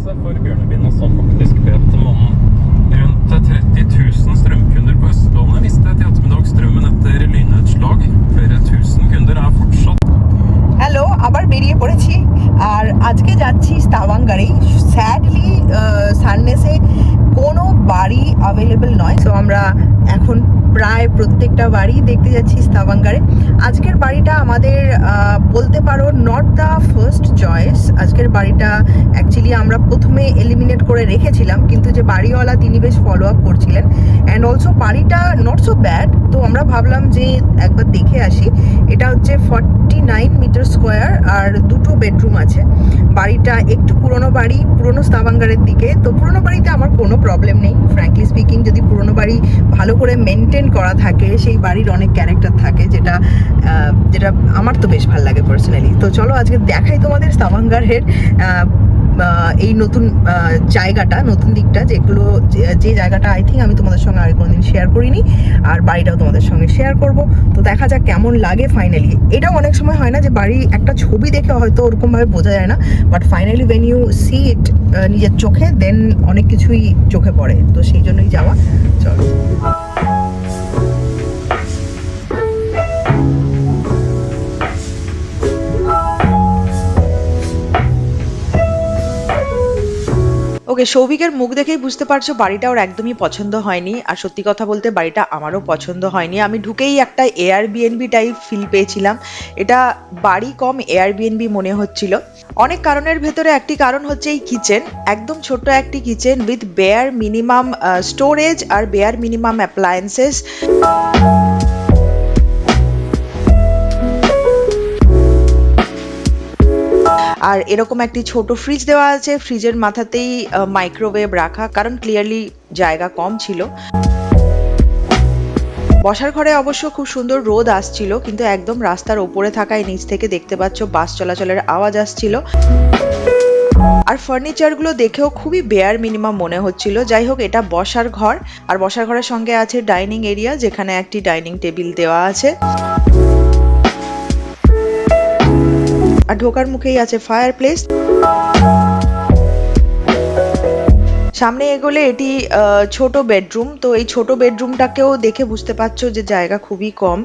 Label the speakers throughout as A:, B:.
A: grense for bjørnebinna som faktisk bet mannen. Rundt 30 000 strømkunder på Østlandet mistet i ettermiddag strømmen etter lynnedslag. Flere tusen kunder er fortsatt
B: hello আবার বেরিয়ে পড়েছি আর আজকে যাচ্ছি স্তাভাঙ্গারে sadly সানডেসে কোনো বাড়ি available নয়। তো আমরা এখন প্রায় প্রত্যেকটা বাড়ি দেখতে যাচ্ছি স্তাভাঙ্গারে আজকের বাড়িটা আমাদের বলতে পারো নট দ্য ফার্স্ট চয়েস আজকের বাড়িটা অ্যাকচুয়ালি আমরা প্রথমে এলিমিনেট করে রেখেছিলাম, কিন্তু যে বাড়িওয়ালা তিনি বেশ ফলো আপ করছিলেন। অ্যান্ড অলসো বাড়িটা নট সো ব্যাড তো আমরা ভাবলাম যে একবার দেখে আসি। এটা হচ্ছে ফর্টি নাইন মিটার স্কোয়ার আর দুটো বেডরুম আছে। বাড়িটা একটু পুরনো বাড়ি, পুরনো স্তাবাঙ্গারের দিকে। তো পুরনো বাড়িতে আমার কোনো প্রবলেম নেই। ফ্র্যাঙ্কলি স্পিকিং যদি পুরনো বাড়ি ভালো করে মেনটেন করা থাকে সেই বাড়ির অনেক ক্যারেক্টার থাকে যেটা যেটা আমার তো বেশ ভালো লাগে পার্সোনালি তো চলো আজকে দেখাই তোমাদের আহ, এই নতুন জায়গাটা নতুন দিকটা যেগুলো যে- জায়গাটা আই থিঙ্ক আমি তোমাদের সঙ্গে আগে কোনোদিন শেয়ার করিনি আর বাড়িটাও তোমাদের সঙ্গে শেয়ার করব। তো দেখা যাক কেমন লাগে ফাইনালি এটাও অনেক সময় হয় না যে বাড়ি একটা ছবি দেখে হয়তো ওরকমভাবে বোঝা যায় না but finally when you see it নিজের চোখে দেন অনেক কিছুই চোখে পড়ে। তো সেই জন্যই যাওয়া। চলো। ওকে সৌভিকের মুখ দেখেই বুঝতে পারছ বাড়িটা ওর একদমই পছন্দ হয়নি। আর সত্যি কথা বলতে বাড়িটা আমারও পছন্দ হয়নি। আমি ঢুকেই একটা এয়ার বিএনবি টাইপ ফিল পেয়েছিলাম। এটা বাড়ি কম এয়ার বিএনবি মনে হচ্ছিল। অনেক কারণের ভেতরে একটি কারণ হচ্ছে এই কিচেন একদম ছোট্ট একটি kitchen with bare minimum storage R bare minimum appliances আর এরকম একটি ছোট ফ্রিজ দেওয়া আছে। ফ্রিজের মাথাতেই মাইক্রোওয়েভ রাখা, কারণ ক্লিয়ারলি জায়গা কম ছিল। বসার ঘরে অবশ্য খুব সুন্দর রোদ আসছিল, কিন্তু একদম রাস্তার ওপরে থাকায় নিচ থেকে দেখতে পাচ্ছ বাস চলাচলের আওয়াজ আসছিল। আর ফার্নিচারগুলো দেখেও খুবই বেয়ার মিনিমাম মনে হচ্ছিল। যাই হোক, এটা বসার ঘর। আর বসার ঘরের সঙ্গে আছে ডাইনিং এরিয়া যেখানে একটি ডাইনিং টেবিল দেওয়া আছে। আর ঢোকার মুখেই আছে ফায়ার প্লেস সামনে এগোলে এটি ছোট বেডরুম। তো এই ছোট বেডরুমটাকেও দেখে বুঝতে পারছ যে জায়গা খুবই কম।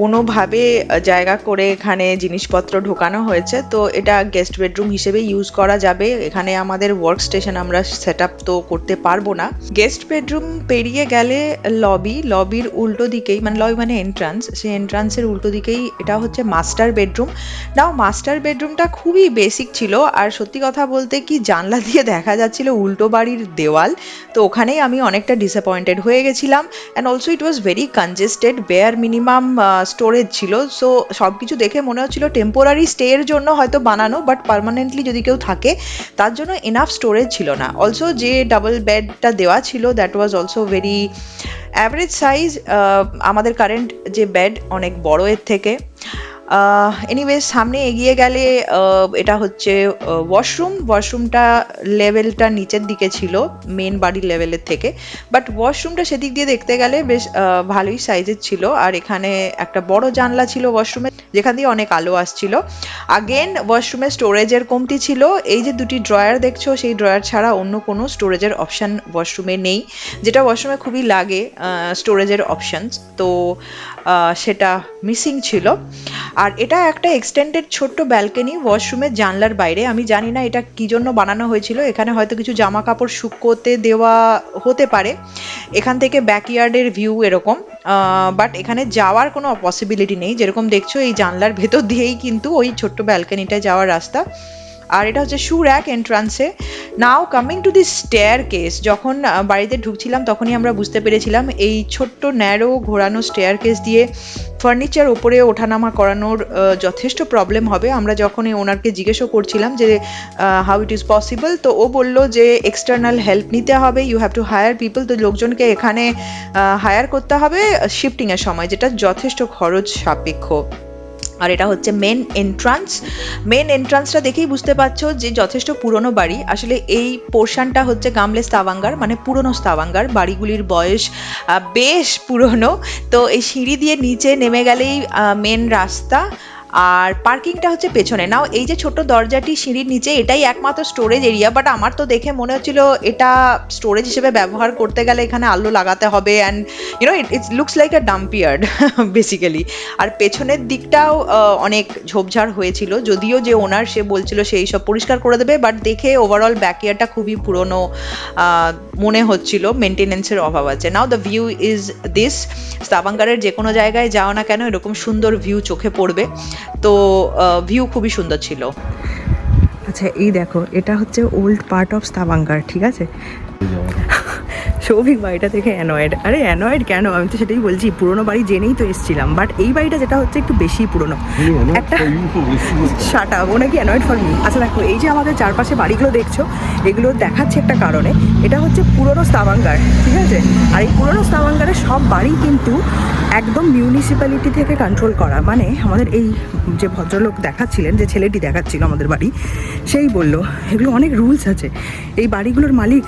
B: কোনোভাবে জায়গা করে এখানে জিনিসপত্র ঢোকানো হয়েছে। তো এটা গেস্ট বেডরুম হিসেবে ইউজ করা যাবে। এখানে আমাদের ওয়ার্ক স্টেশন আমরা সেট আপ তো করতে পারব না। গেস্ট বেডরুম পেরিয়ে গেলে লবি, লবির উল্টো দিকেই মানে লবি মানে এন্ট্রান্স সেই এন্ট্রান্সের উল্টো দিকেই এটা হচ্ছে মাস্টার বেডরুম। নাও মাস্টার বেডরুমটা খুবই বেসিক ছিল। আর সত্যি কথা বলতে কি জানলা দিয়ে দেখা যাচ্ছিল উল্টো বাড়ির দেওয়াল। তো ওখানেই আমি অনেকটা ডিসঅ্যাপয়েন্টেড হয়ে গেছিলাম। And also it was very congested bare minimum storage ছিল। সো সব কিছু দেখে মনে হচ্ছিল টেম্পোরারি স্টের জন্য হয়তো বানানো বাট পার্মানেন্টলি যদি কেউ থাকে, তার জন্য এনাফ স্টোরেজ ছিল না। অলসো যে ডাবল বেডটা দেওয়া ছিল that was also very average size আমাদের কারেন্ট যে বেড অনেক বড় এর থেকে। এনিওয়েজ সামনে এগিয়ে গেলে এটা হচ্ছে ওয়াশরুম ওয়াশরুমটা লেভেলটা নিচের দিকে ছিল মেন বাড়ির লেভেলের থেকে। বাট ওয়াশরুমটা সেদিক দিয়ে দেখতে গেলে বেশ ভালোই সাইজের ছিল। আর এখানে একটা বড় জানলা ছিল ওয়াশরুমে যেখান দিয়ে অনেক আলো আসছিল। আগেন ওয়াশরুমে স্টোরেজের কমতি ছিল। এই যে দুটি ড্রয়ার দেখছ, সেই ড্রয়ার ছাড়া অন্য কোনো স্টোরেজের অপশান ওয়াশরুমে নেই। যেটা ওয়াশরুমে খুবই লাগে স্টোরেজের অপশানস তো সেটা মিসিং ছিল। আর এটা একটা এক্সটেন্ডেড ছোট্ট ব্যালকনি ওয়াশরুমের জানলার বাইরে। আমি জানি না এটা কি জন্য বানানো হয়েছিল। এখানে হয়তো কিছু জামা কাপড় শুকোতে দেওয়া হতে পারে। এখান থেকে ব্যাকইয়ার্ডের ভিউ এরকম। বাট এখানে যাওয়ার কোনো পসিবিলিটি নেই। যেরকম দেখছ, এই জানলার ভেতর দিয়েই কিন্তু ওই ছোট্ট ব্যালকনিটায় যাওয়ার রাস্তা। আর এটা হচ্ছে shoe rack এন্ট্রান্সে now coming to the staircase যখন বাড়িতে ঢুকছিলাম তখনই আমরা বুঝতে পেরেছিলাম এই ছোট্ট ন্যারো ঘোরানো স্টেয়ার কেস দিয়ে ফার্নিচার ওপরে ওঠানামা করানোর যথেষ্ট প্রবলেম হবে। আমরা যখন ওনারকে জিজ্ঞেসও করছিলাম যে হাউ ইট ইজ পসিবল তো ও বলল যে এক্সটার্নাল হেল্প নিতে হবে you have to hire people তো লোকজনকে এখানে হায়ার করতে হবে শিফটিংয়ের সময়, যেটা যথেষ্ট খরচ সাপেক্ষ। আর এটা হচ্ছে মেন এন্ট্রান্স মেন এন্ট্রান্সটা দেখেই বুঝতে পারছ যে যথেষ্ট পুরনো বাড়ি। আসলে এই পোর্শনটা হচ্ছে গামলে স্তাবাঙ্গার মানে পুরনো স্তাবাঙ্গার বাড়িগুলির বয়স বেশ পুরনো। তো এই সিঁড়ি দিয়ে নিচে নেমে গেলেই মেন রাস্তা।
C: আর পার্কিংটা হচ্ছে পেছনে। নাও এই যে ছোট দরজাটি, সিঁড়ির নিচে, এটাই একমাত্র স্টোরেজ এরিয়া বাট আমার তো দেখে মনে হচ্ছিল এটা স্টোরেজ হিসেবে ব্যবহার করতে গেলে এখানে আলো লাগাতে হবে and you know it it's looks like a dumpyard basically আর পেছনের দিকটাও অনেক ঝোপঝাড় হয়েছিল, যদিও যে ওনার সে বলছিল সেই সব পরিষ্কার করে দেবে বাট দেখে ওভারঅল ব্যাকইয়ারটা খুবই পুরনো মনে হচ্ছিল মেনটেনেন্সের অভাব আছে। Now the view is this স্তাবাঙ্গারের যে কোনো জায়গায় যাও না কেন, এরকম সুন্দর ভিউ চোখে পড়বে। তো ভিউ খুবই সুন্দর ছিল। আচ্ছা এই দেখো, এটা হচ্ছে ওল্ড পার্ট অফ স্তাবাঙ্গার ঠিক আছে? সৌভিক বাড়িটা থেকে অ্যানয়েড আরে অ্যানয়েড কেন? আমি তো সেটাই বলছি পুরোনো বাড়ি জেনেই তো এসেছিলাম বাট এই বাড়িটা যেটা হচ্ছে একটু বেশি পুরনো। একটা শাট আপ ও নাকি অ্যানয়েড ফর মি আচ্ছা দেখো এই যে আমাদের চারপাশে বাড়িগুলো দেখছ এগুলো দেখাচ্ছে একটা কারণে। এটা হচ্ছে পুরনো স্তাবাঙ্গার ঠিক আছে? আর এই পুরনো স্তাবাঙ্গারের সব বাড়ি কিন্তু একদম মিউনিসিপ্যালিটি থেকে কন্ট্রোল করা। মানে আমাদের এই যে ভদ্রলোক দেখাচ্ছিলেন যে ছেলেটি দেখাচ্ছিল আমাদের বাড়ি সেই বলল এগুলো অনেক রুলস আছে। এই বাড়িগুলোর মালিক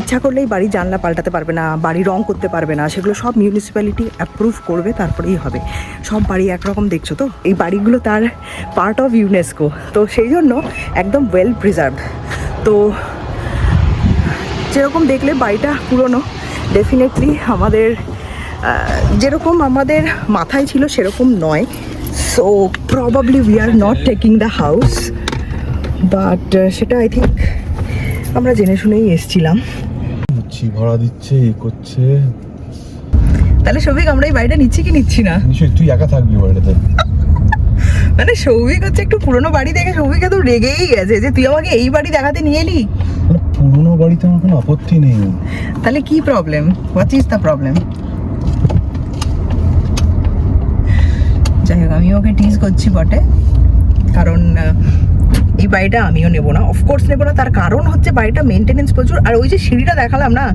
C: ইচ্ছা করলেই বাড়ি জানলা পাল্টাতে পারবে না, বাড়ি রং করতে পারবে না, সেগুলো সব মিউনিসিপ্যালিটি অ্যাপ্রুভ করবে, তারপরেই হবে। সব বাড়ি একরকম দেখছ তো? এই বাড়িগুলো তার পার্ট অফ ইউনেস্কো তো সেই জন্য একদম ওয়েল প্রিজার্ভ তো যেরকম দেখলে বাড়িটা পুরনো ডেফিনেটলি আমাদের যেরকম আমাদের মাথায় ছিল সেরকম নয়। So probably we are not taking the house but সেটা আই থিঙ্ক আমরা জেনে শুনেই এসছিলাম।
D: দিচ্ছি ভাড়া দিচ্ছে এ করছে।
C: তাহলে সৌভিক আমরা এই বাড়িটা নিচ্ছি কি নিচ্ছি না?
D: নিশ্চয়ই তুই একা থাকবি বাড়িতে
C: মানে সৌভিক হচ্ছে একটু পুরনো বাড়ি দেখে সৌভিক তো রেগেই গেছে যে তুই আমাকে এই বাড়ি দেখাতে নিয়ে এলি?
D: পুরনো বাড়িতে আমার কোনো আপত্তি নেই।
C: তাহলে কি problem what is the problem যাই হোক আমি ওকে টিজ করছি বটে। কারণ এই বাড়িটা আমিও নেব না। অফকোর্স নেব না তার কারণ হচ্ছে বাড়িটা মেনটেনেন্স প্রচুর। আর ওই যে সিঁড়িটা দেখালাম না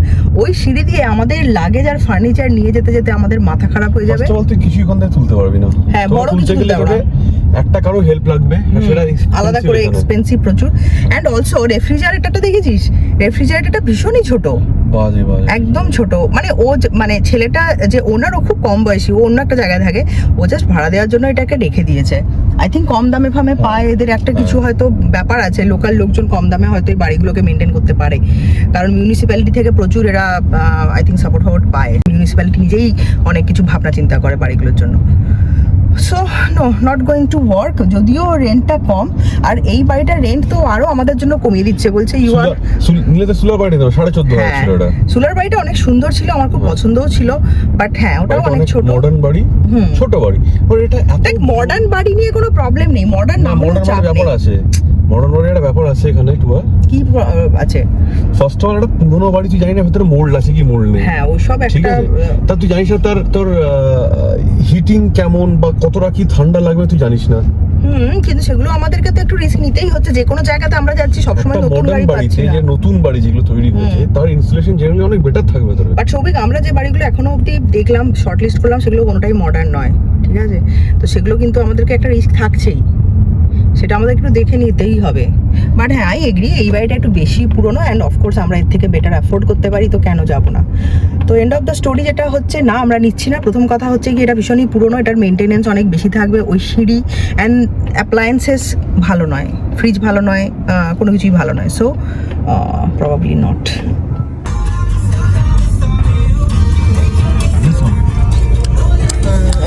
C: ওই সিঁড়ি দিয়ে আমাদের লাগেজ আর ফার্নিচার নিয়ে যেতে যেতে আমাদের মাথা খারাপ হয়ে যাবে।
D: ফার্স্ট তুই কিছুই তুলতে পারবি না।
C: হ্যাঁ, বড় কিছু তুলতে
D: একটা কারও হেল্প লাগবে সেটা
C: আলাদা করে এক্সপেন্সিভ প্রচুর। অ্যান্ড অলসো রেফ্রিজারেটরটা দেখেছিস? রেফ্রিজারেটরটা ভীষণই ছোট।
D: বাজে বাজে।
C: একদম ছোট। মানে ও মানে ছেলেটা যে ওনার ও খুব কম বয়সী ও অন্য একটা জায়গায় থাকে ও জাস্ট ভাড়া দেওয়ার জন্য এটাকে রেখে দিয়েছে। আই থিঙ্ক কম দামে ফামে পায় এদের একটা কিছু হয়তো ব্যাপার আছে লোকাল লোকজন কম দামে হয়তো এই বাড়িগুলোকে মেনটেন করতে পারে। কারণ মিউনিসিপ্যালিটি থেকে প্রচুর এরা আই থিঙ্ক সাপোর্ট ফাপোর্ট পায়। মিউনিসিপ্যালিটি নিজেই অনেক কিছু ভাবনা চিন্তা করে বাড়িগুলোর জন্য। So no not going to work যদিও রেন্টটা কম আর এই বাড়িটা রেন্ট তো আরও আমাদের জন্য কমিয়ে দিচ্ছে বলছে ইউ আর
D: নিলে তো সুলার বাড়ি দাও সাড়ে চোদ্দ
C: হ্যাঁ
D: ছিল ওটা।
C: সুলার বাড়িটা অনেক সুন্দর ছিল আমার খুব পছন্দও ছিল বাট হ্যাঁ ওটাও অনেক ছোট।
D: মডার্ন বাড়ি। ছোট বাড়ি। ওর এটা এত
C: মডার্ন বাড়ি নিয়ে কোনো প্রবলেম নেই মডার্ন
D: না মডার্ন
C: চাপ
D: ব্যাপার আছে। মডার্ন একটা ব্যাপার আছে এখানে টুয়া
C: কি আছে?
D: অফ অল একটা পুরোনো বাড়ি তুই জানি না ভেতরে মোল্ড আছে কি মোল্ড নেই?
C: হ্যাঁ ওই সব একটা
D: তা তুই জানিস না তার তোর হিটিং কেমন বা কতটা কি ঠান্ডা লাগবে তুই জানিস না?
C: হুম কিন্তু সেগুলো আমাদেরকে তো একটু রিস্ক নিতেই হচ্ছে। যে কোনো জায়গাতে আমরা যাচ্ছি সবসময় নতুন
D: বাড়িতে
C: পাচ্ছি
D: যে নতুন বাড়ি যেগুলো তৈরি হয়েছে তার ইনস্টলেশন জেনারেলি অনেক বেটার থাকবে তোর।
C: বাট সৌভিক আমরা যে বাড়িগুলো এখনও অবধি দেখলাম শর্ট লিস্ট করলাম সেগুলো কোনোটাই মডার্ন নয় ঠিক আছে? তো সেগুলো কিন্তু আমাদেরকে একটা রিস্ক থাকছেই। সেটা আমাদের একটু দেখে নিতেই হবে। বাট হ্যাঁ আই এগ্রি এই বাড়িটা একটু বেশি পুরনো অ্যান্ড অফকোর্স আমরা এর থেকে বেটার অ্যাফোর্ড করতে পারি, তো কেন যাব না? তো এন্ড অফ দ্য স্টোরি যেটা হচ্ছে, না, আমরা নিচ্ছি না। প্রথম কথা হচ্ছে কি, এটা ভীষণই পুরনো, এটার মেনটেনেন্স অনেক বেশি থাকবে। ওই সিঁড়ি অ্যান্ড অ্যাপ্লায়েন্সেস ভালো নয় ফ্রিজ ভালো নয় কোনো কিছুই ভালো নয়। সো প্রবাবলি নট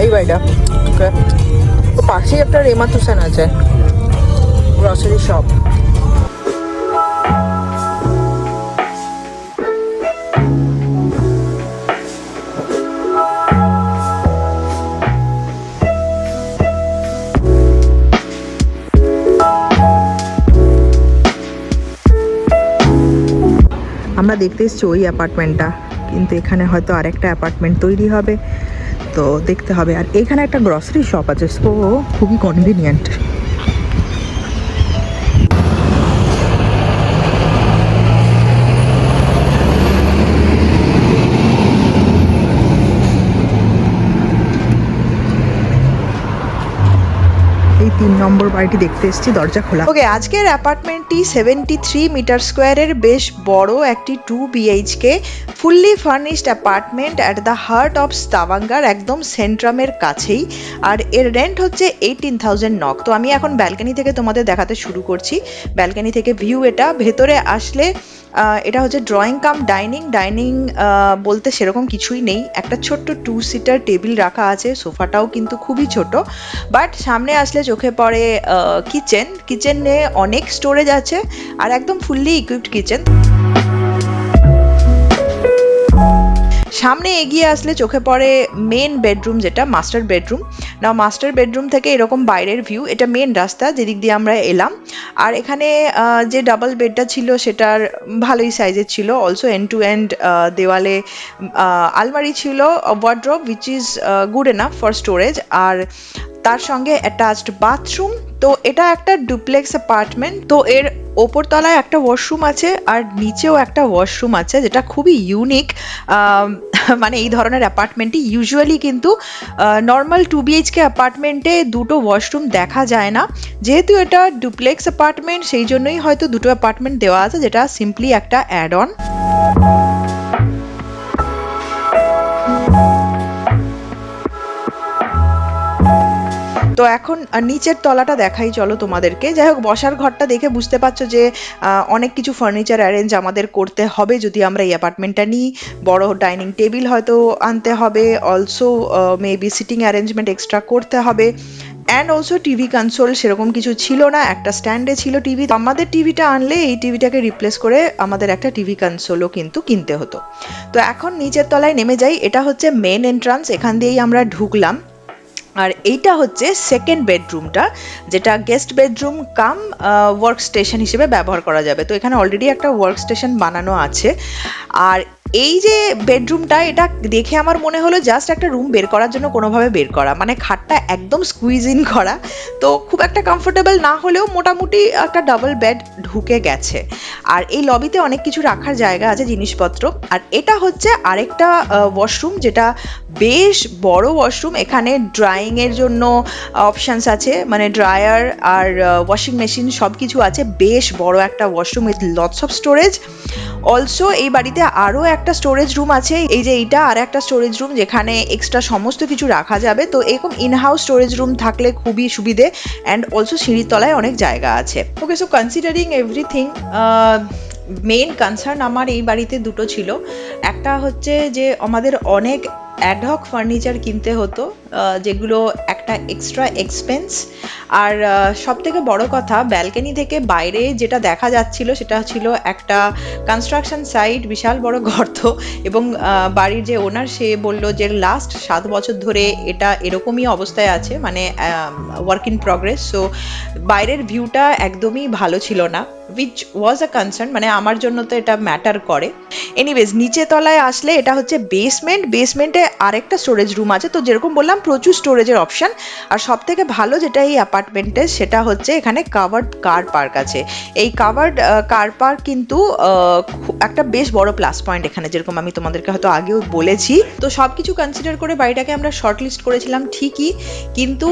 C: এই বাড়িটা ওকে তো পাশেই একটা রেমা তুসান আছে। গ্রসারি শপ আমরা দেখতে এসেছি ওই অ্যাপার্টমেন্টটা, কিন্তু এখানে হয়তো আরেকটা অ্যাপার্টমেন্ট তৈরি হবে। তো দেখতে হবে। আর এখানে একটা গ্রসারি শপ আছে। সো খুবই কনভিনিয়েন্ট
B: তিন নম্বর বাড়িটি দেখতে এসেছি, দরজা খোলা। ওকে আজকের অ্যাপার্টমেন্টটি সেভেন্টি থ্রি মিটার স্কোয়ারের বেশ বড় একটি two BHK fully furnished apartment at the heart of Stavanger একদম সেন্ট্রামের কাছেই। আর এর রেন্ট হচ্ছে এইটিন থাউজেন্ড নক তো আমি এখন ব্যালকানি থেকে তোমাদের দেখাতে শুরু করছি। ব্যালকানি থেকে ভিউ এটা। ভেতরে আসলে এটা হচ্ছে ড্রয়িং কাম ডাইনিং ডাইনিং বলতে সেরকম কিছুই নেই। একটা ছোট্ট টু সিটার টেবিল রাখা আছে, সোফাটাও কিন্তু খুবই ছোট। বাট সামনে আসলে চোখে পড়ে কিচেন কিচেনে অনেক স্টোরেজ আছে, আর একদম ফুললি ইকুইপড কিচেন সামনে এগিয়ে আসলে চোখে পড়ে মেন বেডরুম যেটা মাস্টার বেডরুম না মাস্টার বেডরুম থেকে এরকম বাইরের ভিউ এটা মেন রাস্তা যেদিক দিয়ে আমরা এলাম। আর এখানে যে ডাবল বেডটা ছিল, সেটার ভালোই সাইজের ছিল। অলসো এন্ড টু এন্ড দেওয়ালে আলমারি ছিল wardrobe which is good enough for storage আর তার সঙ্গে অ্যাটাচড বাথরুম তো এটা একটা ডুপ্লেক্স অ্যাপার্টমেন্ট তো এর ওপর তলায় একটা ওয়াশরুম আছে আর নিচেও একটা ওয়াশরুম আছে, যেটা খুবই ইউনিক মানে এই ধরনের অ্যাপার্টমেন্টই ইউজুয়ালি কিন্তু নর্মাল টু বিএইচকে অ্যাপার্টমেন্টে দুটো ওয়াশরুম দেখা যায় না। যেহেতু এটা ডুপ্লেক্স অ্যাপার্টমেন্ট সেই জন্যই হয়তো দুটো অ্যাপার্টমেন্ট দেওয়া আছে, যেটা সিম্পলি একটা অ্যাড অন তো এখন নিচের তলাটা দেখাই, চলো তোমাদেরকে। যাই হোক, বসার ঘরটা দেখে বুঝতে পারছ যে অনেক কিছু ফার্নিচার অ্যারেঞ্জ আমাদের করতে হবে যদি আমরা এই অ্যাপার্টমেন্টটা নিই। বড় ডাইনিং টেবিল হয়তো আনতে হবে also maybe sitting arrangement extra করতে হবে। অ্যান্ড অলসো টিভি কনসোল সেরকম কিছু ছিল না, একটা স্ট্যান্ডে ছিল টিভি আমাদের টিভিটা আনলে এই টিভিটাকে রিপ্লেস করে আমাদের একটা টিভি কনসোলও কিন্তু কিনতে হতো। তো এখন নিচের তলায় নেমে যাই, এটা হচ্ছে মেন এন্ট্রান্স এখান দিয়েই আমরা ঢুকলাম। আর এইটা হচ্ছে সেকেন্ড বেডরুমটা যেটা guest bedroom cum work station হিসেবে ব্যবহার করা যাবে। তো এখানে অলরেডি একটা ওয়ার্ক স্টেশন বানানো আছে। আর এই যে বেডরুমটা এটা দেখে আমার মনে হলো জাস্ট একটা রুম বের করার জন্য কোনোভাবে বের করা। মানে খাটটা একদম স্কুইজ ইন করা। তো খুব একটা কমফোর্টেবল না হলেও মোটামুটি একটা ডাবল বেড ঢুকে গেছে। আর এই লবিতে অনেক কিছু রাখার জায়গা আছে, জিনিসপত্র। আর এটা হচ্ছে আরেকটা ওয়াশরুম যেটা বেশ বড় ওয়াশরুম এখানে ড্রাইং এর জন্য অপশনস আছে। মানে ড্রায়ার আর ওয়াশিং মেশিন সব কিছু আছে। বেশ বড় একটা washroom with lots of storage also এই বাড়িতে আরও একটা স্টোরেজ রুম আছে, এই যে এইটা আর একটা স্টোরেজ রুম যেখানে এক্সট্রা সমস্ত কিছু রাখা যাবে। তো এরকম ইনহাউস স্টোরেজ রুম থাকলে খুবই সুবিধে অ্যান্ড অলসো সিঁড়ির তলায় অনেক জায়গা আছে। Okay so considering everything main concern আমার এই বাড়িতে দুটো ছিল। একটা হচ্ছে যে আমাদের অনেক অ্যাডহক ফার্নিচার কিনতে হতো। যেগুলো একটা এক্সট্রা এক্সপেন্স আর সব থেকে বড় কথা ব্যালকনি থেকে বাইরে যেটা দেখা যাচ্ছিল সেটা ছিল একটা কনস্ট্রাকশন সাইট বিশাল বড় গর্ত এবং বাড়ির যে ওনার সে বলল যে লাস্ট সাত বছর ধরে এটা এরকমই অবস্থায় আছে মানে ওয়ার্ক ইন প্রগ্রেস সো বাইরের ভিউটা একদমই ভালো ছিল না উইচ ওয়াজ আ কনসার্ন মানে আমার জন্য তো এটা ম্যাটার করে। এনিওয়েজ নিচে তলায় আসলে এটা হচ্ছে বেসমেন্ট বেসমেন্টে আরেকটা স্টোরেজ রুম আছে। তো যেরকম বললাম প্রচুর স্টোরেজের অপশন আর সব থেকে ভালো যেটা এই অ্যাপার্টমেন্টে সেটা হচ্ছে এখানে কাভার্ড কার পার্ক আছে। এই কাভার্ড কার পার্ক কিন্তু একটা বেশ বড় প্লাস পয়েন্ট এখানে, যেরকম আমি তোমাদেরকে হয়তো আগেও বলেছি। তো সব কিছু কনসিডার করে বাড়িটাকে আমরা শর্ট লিস্ট করেছিলাম, ঠিকই। কিন্তু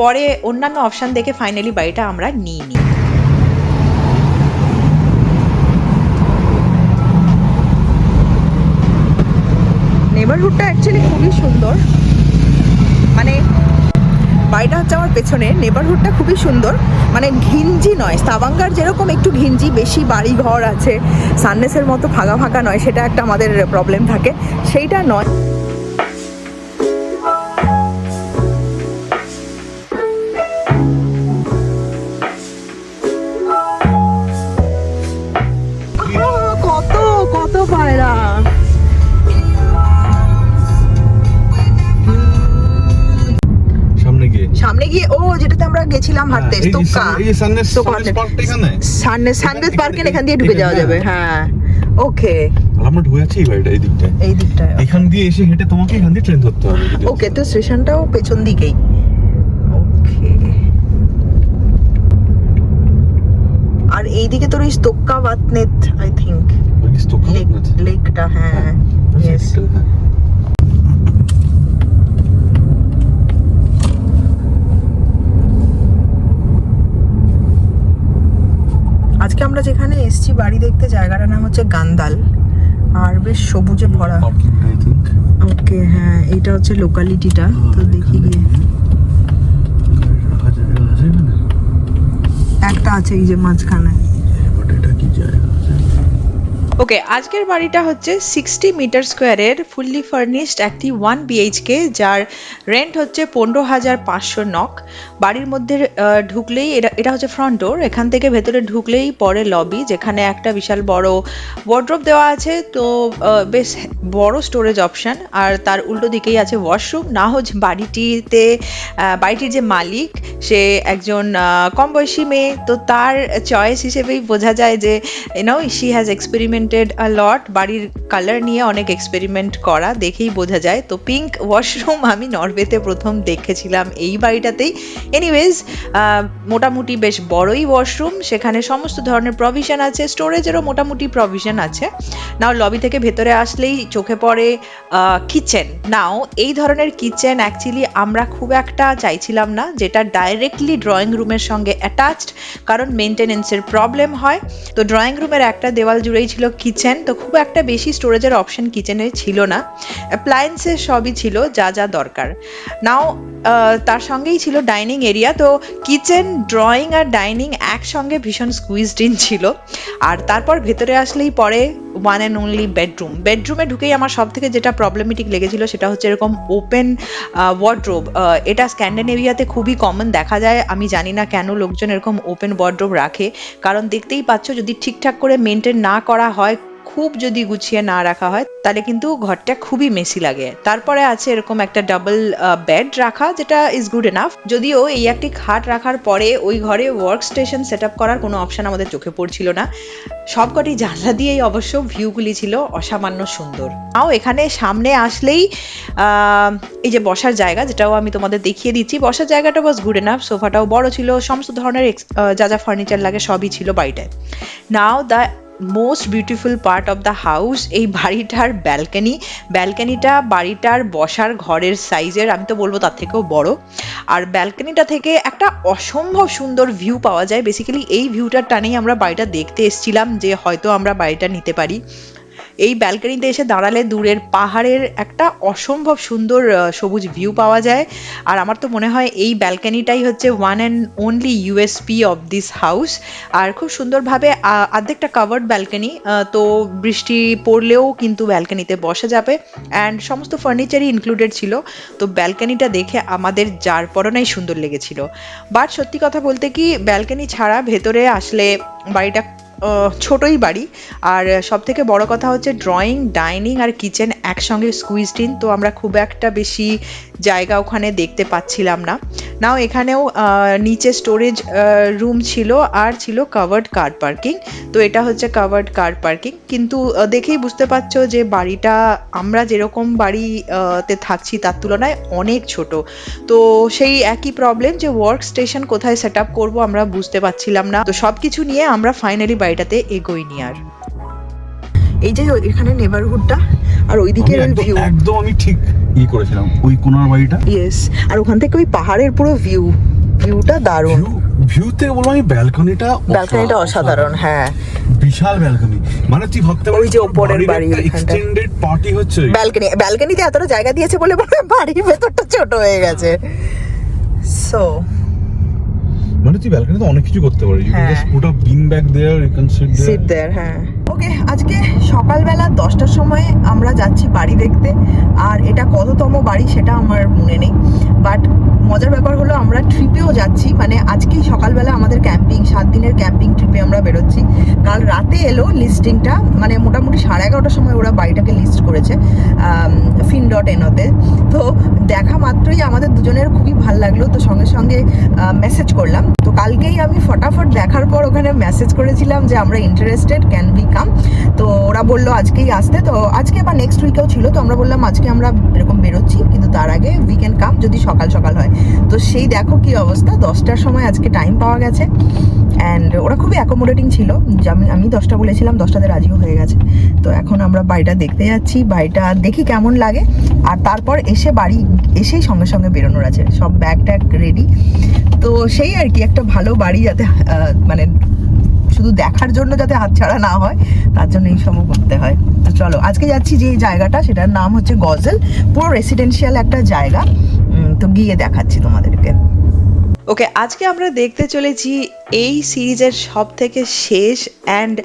B: পরে অন্যান্য অপশন দেখে ফাইনালি বাড়িটা আমরা নিইনি। নেবারহুডটা অ্যাকচুয়ালি খুবই সুন্দর। মানে বাড়িটা হচ্ছে আমার পেছনে নেবারহুডটা খুবই সুন্দর। মানে ঘিঞ্জি নয় সাবাঙ্গার যেরকম একটু ঘিঞ্জি, বেশি বাড়ি ঘর আছে সাননেসের মতো ফাঁকা ফাঁকা নয়, সেটা একটা আমাদের প্রবলেম থাকে। সেইটা নয়। সাননে সানবেদ
D: এখান-
B: পার্কের
D: এখান-
B: দিয়ে ঢুকে যাওয়া
D: হ্যাঁ।
B: যাবে হ্যাঁ ওকে।
D: আমরা ঢুকে আছি এই বাড়িটা এই দিকটায়।
B: এই দিকটায়
D: এখান দিয়ে এসে হেঁটে তোমাকে এখান দিয়ে ট্রেন ধরতে হবে
B: ওকে তো স্টেশনটাও পেছন দিকেই। ওকে। আর এইদিকে তোর ওই স্তোক্কা বাতনেত আই থিঙ্ক লেকটা হ্যাঁ। ইয়েস আজকে আমরা যেখানে এসছি বাড়ি দেখতে জায়গাটার নাম হচ্ছে গান্দাল। আর বেশ সবুজে ভরা। ওকে হ্যাঁ এটা হচ্ছে লোকালিটিটা তো দেখি গিয়ে। একটা আছে এই যে মাঝখানে
D: বাট এটা কি জায়গা আছে
B: ওকে আজকের বাড়িটা হচ্ছে সিক্সটি মিটার স্কোয়ারের ফুললি ফার্নিশড একটি ওয়ান বিএইচকে যার রেন্ট হচ্ছে পনেরো হাজার পাঁচশো নক বাড়ির মধ্যে ঢুকলেই এটা এটা হচ্ছে ফ্রন্ট ডোর এখান থেকে ভেতরে ঢুকলেই পরে লবি যেখানে একটা বিশাল বড় ওয়ার্ড্রোব দেওয়া আছে। তো বেশ বড় স্টোরেজ অপশন আর তার উল্টো দিকেই আছে ওয়াশরুম না হোক বাড়িটিতে বাড়িটির যে মালিক, সে একজন কম বয়সী মেয়ে। তো তার চয়েস হিসেবেই বোঝা যায় যে you know she has experimented a lot বাড়ির কালার নিয়ে অনেক এক্সপেরিমেন্ট করা, দেখেই বোঝা যায়। তো পিঙ্ক ওয়াশরুম আমি নরওয়েতে প্রথম দেখেছিলাম এই বাড়িটাতেই। এনিওয়েজ মোটামুটি বেশ বড়ই ওয়াশরুম সেখানে সমস্ত ধরনের প্রভিশন আছে স্টোরেজেরও মোটামুটি প্রভিশন আছে। নাও লবি থেকে ভেতরে আসলেই চোখে পড়ে কিচেন নাও এই ধরনের কিচেন অ্যাকচুয়ালি আমরা খুব একটা চাইছিলাম না, যেটা ডাইরেক্টলি ড্রয়িং রুমের সঙ্গে অ্যাটাচড কারণ মেনটেনেন্সের প্রবলেম হয়। তো ড্রয়িং রুমের একটা দেওয়াল জুড়েই ছিল কিচেন তো খুব একটা বেশি স্টোরেজের অপশন কিচেনে ছিল না। অ্যাপ্লায়েন্সের সবই ছিল, যা যা দরকার। নাও তার সঙ্গেই ছিল ডাইনিং এরিয়া তো কিচেন ড্রয়িং আর ডাইনিং একসঙ্গে ভীষণ স্কুইজড ইন ছিল। আর তারপর ভেতরে আসলেই পরে ওয়ান অ্যান্ড অনলি বেডরুম বেডরুমে ঢুকেই আমার সব থেকে যেটা প্রবলেমেটিক লেগেছিল সেটা হচ্ছে এরকম ওপেন ওয়ার্ড্রোব এটা স্ক্যান্ডেনেভিয়াতে খুবই কমন দেখা যায়। আমি জানি না কেন লোকজন এরকম ওপেন ওয়ার্ড্রোব রাখে। কারণ দেখতেই পাচ্ছ যদি ঠিকঠাক করে মেনটেন না করা হয় খুব যদি গুছিয়ে না রাখা হয়, তাহলে কিন্তু ঘরটা খুবই মেসি লাগে। তারপরে আছে এরকম একটা ডাবল বেড রাখা, যেটা ইজ গুড এনাফ যদিও এই একটি খাট রাখার পরে ওই ঘরে ওয়ার্ক স্টেশন সেট আপ করার কোনো অপশন আমাদের চোখে পড়ছিল না। সবকটি জানলা দিয়েই অবশ্য ভিউগুলি ছিল অসামান্য সুন্দর। তাও এখানে সামনে আসলেই এই যে বসার জায়গা, যেটাও আমি তোমাদের দেখিয়ে দিচ্ছি। বসার জায়গাটা বাস গুড এনাফ সোফাটাও বড় ছিল, সমস্ত ধরনের যা যা ফার্নিচার লাগে সবই ছিল বাড়িটায়। Now the most beautiful part of the house এই বাড়িটার ব্যালকানি ব্যালকানিটা বাড়িটার বসার ঘরের সাইজের আমি তো বলব তার থেকেও বড়। আর ব্যালকানিটা থেকে একটা অসম্ভব সুন্দর ভিউ পাওয়া যায়। বেসিক্যালি এই ভিউটার টানেই আমরা বাড়িটা দেখতে এসছিলাম যে হয়তো আমরা বাড়িটা নিতে পারি। এই ব্যালকনিতে এসে দাঁড়ালে দূরের পাহাড়ের একটা অসম্ভব সুন্দর সবুজ ভিউ পাওয়া যায়। আর আমার তো মনে হয় এই ব্যালকনিটাই হচ্ছে one and only USP of this house আর খুব সুন্দরভাবে, আ- অর্ধেকটা কাভার্ড ব্যালকনি তো বৃষ্টি পড়লেও কিন্তু ব্যালকনিতে বসা যাবে। অ্যান্ড সমস্ত ফার্নিচারই ইনক্লুডেড ছিল। তো ব্যালকনিটা দেখে আমাদের যার পরনাই সুন্দর লেগেছিল। বাট সত্যি কথা বলতে কি ব্যালকনি ছাড়া ভেতরে আসলে বাড়িটা ছোটই বাড়ি। আর সব থেকে বড় কথা হচ্ছে ড্রয়িং ডাইনিং আর কিচেন একসঙ্গে স্কুইজড ইন তো আমরা খুব একটা বেশি জায়গা ওখানে দেখতে পাচ্ছিলাম না। নাও এখানেও নিচে স্টোরেজ রুম ছিল আর ছিল কাভার্ড কার পার্কিং তো এটা হচ্ছে কাভার্ড কার পার্কিং কিন্তু দেখেই বুঝতে পারছ যে বাড়িটা আমরা যেরকম বাড়ি তে থাকছি তার তুলনায় অনেক ছোট। তো সেই একই প্রবলেম যে ওয়ার্ক স্টেশন কোথায় সেট আপ করব আমরা বুঝতে পারছিলাম না। তো সব কিছু নিয়ে আমরা ফাইনালি বাড়িটাতে এগোইনি আর। এই যে এখানে নেবারহুডটা আর ওই
D: আমি একদম- আমি ঠিক ই করেছিলাম ওই কোনার বাড়িটা?
B: ইয়েস আর ওখান থেকে ওই পাহাড়ের পুরো ভিউ ভিউটা দারুণ।
D: ভিউ ভিউ থেকে বলব আমি ব্যালকনিটা
B: ব্যালকনিটা অসাধারণ। হ্যাঁ।
D: বিশাল ব্যালকনি মানে তুই ভাবতে
B: ওই যে ওপরের বাড়ি।
D: এক্সটেন্ডেড পার্টি হচ্ছে
B: ব্যালকনি ব্যালকনিতে এতটা জায়গা দিয়েছে বলে বাড়ির ভেতরটা ছোট হয়ে গেছে। সো
D: মানে তুই ব্যালকনিতে অনেক কিছু করতে পারিস। ইউ ক্যান
B: হ্যাঁ।
D: Just put a bin back there you can
B: sit
D: sit
B: there হ্যাঁ। ওকে আজকে সকালবেলা দশটার সময় আমরা যাচ্ছি বাড়ি দেখতে। আর এটা কততম বাড়ি সেটা আমার মনে নেই। বাট মজার ব্যাপার হলো আমরা ট্রিপেও যাচ্ছি মানে আজকেই সকালবেলা আমাদের ক্যাম্পিং সাত দিনের ক্যাম্পিং ট্রিপে আমরা বেরোচ্ছি। কাল রাতে এলো লিস্টিংটা মানে মোটামুটি সাড়ে এগারোটার সময় ওরা বাড়িটাকে লিস্ট করেছে ফিন ডট এনোতে তো দেখা মাত্রই আমাদের দুজনের খুবই ভালো লাগল, তো সঙ্গে সঙ্গে মেসেজ করলাম। তো কালকেই আমি ফটাফট দেখার পর ওখানে মেসেজ করেছিলাম যে আমরা ইন্টারেস্টেড ক্যান বি কাম তো ওরা বলল আজকেই আসতে, তো আজকে বা নেক্সট উইকেও ছিল, তো আমরা বললাম আজকে আমরা এরকম বেরোচ্ছি, কিন্তু তার আগে উই ক্যান কাম যদি সকাল সকাল হয়। তো সেই দেখো কি অবস্থা, দশটার সময় আজকে টাইম পাওয়া গেছে। অ্যান্ড ওরা খুবই অ্যাকোমোডেটিং ছিল। আমি আমি দশটা বলেছিলাম, দশটাতে রাজিও হয়ে গেছে। তো এখন আমরা বাড়িটা দেখতে যাচ্ছি। বাড়িটা দেখি কেমন লাগে। আর তারপর এসে বাড়ি এসেই সঙ্গে সঙ্গে বেরোনোর আছে। সব ব্যাগ ট্যাগ রেডি তো সেই আর কি, একটা ভালো বাড়ি যাতে মানে
C: শুধু দেখার জন্য যাতে হাতছাড়া না হয়, তার জন্য এই সব করতে হয়। তো চলো, আজকে যাচ্ছি যে জায়গাটা, সেটার নাম হচ্ছে গজল। পুরো রেসিডেন্সিয়াল একটা জায়গা। তো গিয়ে দেখাচ্ছি তোমাদেরকে। ওকে আজকে আমরা দেখতে চলেছি এই সিরিজের সব থেকে শেষ অ্যান্ড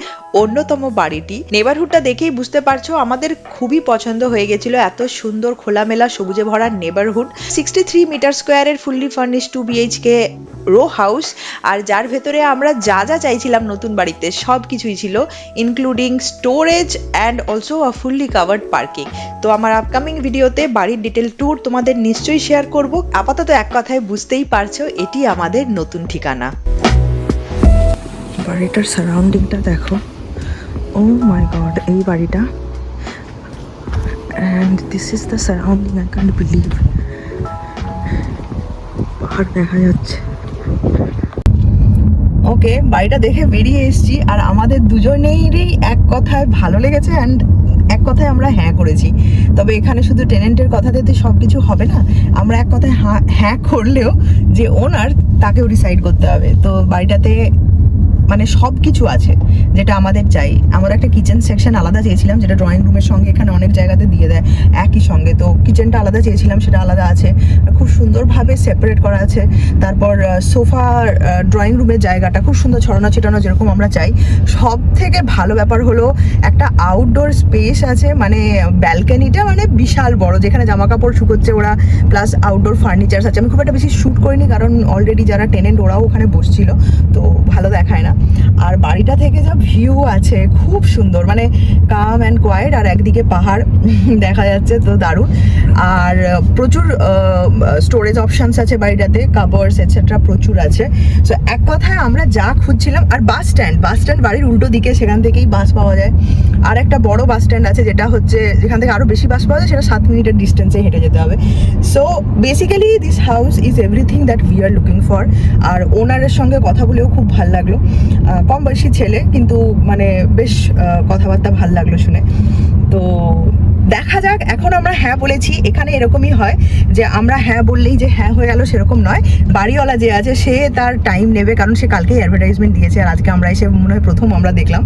C: অন্যতম বাড়িটি। নেবারহুডটা দেখেই বুঝতে পারছ, আমাদের খুবই পছন্দ হয়ে গেছিল এত সুন্দর খোলামেলা সবুজে ভরা নেবারহুড সিক্সটি থ্রি মিটার স্কোয়ারের fully furnish two BHK row house আর যার ভেতরে আমরা যা যা চাইছিলাম নতুন বাড়িতে, সব কিছুই ছিল including storage and also a fully covered parking তো আমার আপকামিং ভিডিওতে বাড়ির ডিটেল ট্যুর তোমাদের নিশ্চয়ই শেয়ার করব। আপাতত এক কথায় বুঝতেই পারছ এটি আমাদের নতুন ঠিকানা। বাড়িটার সারাউন্ডিংটা দেখো। ও মাই গড এই বাড়িটা। And this is the surrounding I can't believe পাহাড় দেখা যাচ্ছে। ওকে বাড়িটা দেখে বেরিয়ে এসেছি আর আমাদের দুজনেরই এক কথায় ভালো লেগেছে অ্যান্ড এক কথায় আমরা হ্যাঁ করেছি। তবে এখানে শুধু টেনেন্টের কথাতে তো সব কিছু হবে না। আমরা এক কথায় হ্যাঁ হ্যাঁ করলেও যে ওনার তাকেও ডিসাইড করতে হবে। তো বাড়িটাতে মানে সব কিছু আছে, যেটা আমাদের চাই। আমরা একটা কিচেন সেকশন আলাদা চেয়েছিলাম, যেটা ড্রয়িং রুমের সঙ্গে এখানে অনেক জায়গাতে দিয়ে দেয়, একই সঙ্গে। তো কিচেনটা আলাদা চেয়েছিলাম, সেটা আলাদা আছে। খুব সুন্দরভাবে সেপারেট করা আছে। তারপর সোফা ড্রয়িং রুমের জায়গাটা খুব সুন্দর ছড়ানো ছিটানো যেরকম আমরা চাই। সব থেকে ভালো ব্যাপার হলো, একটা আউটডোর স্পেস আছে মানে ব্যালকানিটা মানে বিশাল বড়, যেখানে জামা কাপড় শুকোচ্ছে ওরা প্লাস আউটডোর ফার্নিচার্স আছে। আমি খুব একটা বেশি শ্যুট করিনি, কারণ অলরেডি যারা টেনেন্ট ওরাও ওখানে বসছিল, তো ভালো দেখায় না। আর বাড়িটা থেকে যা ভিউ আছে, খুব সুন্দর। মানে কাম অ্যান্ড কোয়াইট আর একদিকে পাহাড়, দেখা যাচ্ছে তো দারুণ। আর প্রচুর স্টোরেজ অপশনস আছে বাড়িটাতে কাবার্স এটসেট্রা প্রচুর আছে। সো এক কথায় আমরা যা খুঁজছিলাম, আর বাস স্ট্যান্ড বাস স্ট্যান্ড বাড়ির উল্টো দিকে, সেখান থেকেই বাস পাওয়া যায়। আর একটা বড় বাস স্ট্যান্ড আছে, যেটা হচ্ছে, যেখান থেকে আরও বেশি বাস পাওয়া যায়, সেটা সাত মিনিটের ডিস্টেন্সে হেঁটে যেতে হবে। So basically this house is everything that we are looking for আর ওনারের সঙ্গে কথা বলেও খুব ভালো লাগল। কম বয়সী ছেলে, কিন্তু মানে বেশ কথাবার্তা ভালো লাগল শুনে। তো দেখা যাক, এখন আমরা হ্যাঁ বলেছি, এখানে এরকমই হয় যে আমরা হ্যাঁ বললেই যে হ্যাঁ হয়ে গেল সেরকম নয়। বাড়িওয়ালা যে আছে, সে তার টাইম নেবে, কারণ সে কালকেই অ্যাডভার্টাইজমেন্ট দিয়েছে, আর আজকে আমরা এসে মনে হয় প্রথম আমরা দেখলাম।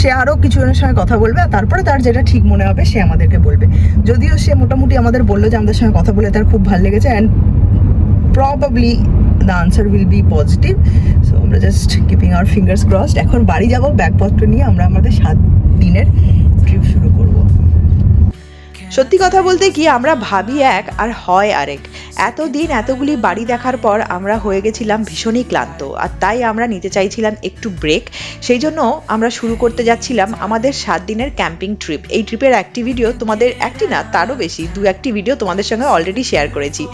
C: সে আরও কিছু জনের সঙ্গে কথা বলবে, আর তারপরে তার যেটা ঠিক মনে হবে, সে আমাদেরকে বলবে। যদিও সে মোটামুটি আমাদের বলল যে আমাদের সঙ্গে কথা বলে তার খুব ভালো লেগেছে and probably the answer will be positive so আমরা just keeping our fingers crossed এখন বাড়ি যাব, ব্যাগপত্র নিয়ে আমরা আমাদের সাত দিনের ট্রিপ শুরু করব। সত্যি কথা বলতে কি, আমরা ভাবি এক আর হয় আরেক। এতদিন এতগুলি বাড়ি দেখার পর আমরা হয়ে গেছিলাম ভীষণই ক্লান্ত, আর তাই আমরা নিতে চাইছিলাম একটু ব্রেক সেই জন্য আমরা শুরু করতে যাচ্ছিলাম আমাদের সাত দিনের ক্যাম্পিং ট্রিপ এই ট্রিপের একটি ভিডিও তোমাদের, একটি না, তারও বেশি, দু একটি ভিডিও তোমাদের সঙ্গে অলরেডি শেয়ার করেছি।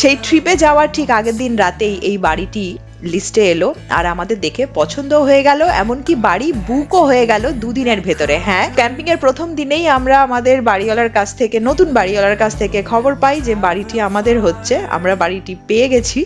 C: সেই ট্রিপে যাওয়ার ঠিক আগের দিন রাতেই এই বাড়িটি লিস্টে এলো, আর আমাদের দেখে পছন্দ হয়ে গেল, এমনকি বাড়ি বুকও হয়ে গেল দুদিনের ভেতরে। হ্যাঁ ক্যাম্পিং এর প্রথম দিনেই আমরা আমাদের বাড়িওয়ালার কাছ থেকে, নতুন বাড়িওয়ালার কাছ থেকে খবর পাই যে বাড়িটি আমাদের হচ্ছে, আমরা বাড়িটি পেয়ে গেছি।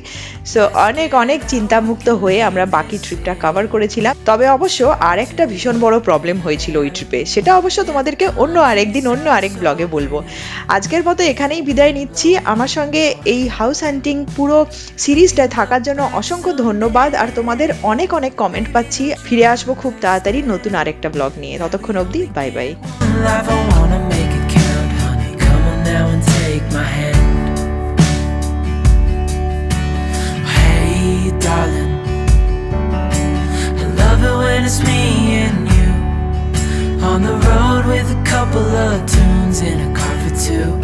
C: সো অনেক অনেক চিন্তামুক্ত হয়ে আমরা বাকি ট্রিপটা কভার করেছিলাম। তবে অবশ্য আরেকটা ভীষণ বড় প্রবলেম হয়েছিল ওই ট্রিপে সেটা অবশ্য তোমাদেরকে অন্য আরেকদিন, অন্য আরেক ব্লগে বলব। আজকের মতো এখানেই বিদায় নিচ্ছি। আমার সঙ্গে এই হাউস হান্টিং পুরো সিরিজটায় থাকার জন্য অসংখ্য ধন্যবাদ। আর তোমাদের অনেক অনেক কমেন্ট পাচ্ছি। ফিরে আসব খুব তাড়াতাড়ি নতুন আরেকটা ব্লগ নিয়ে। ততক্ষণ অবধি bye bye
E: On the road with a couple of tunes in a car for.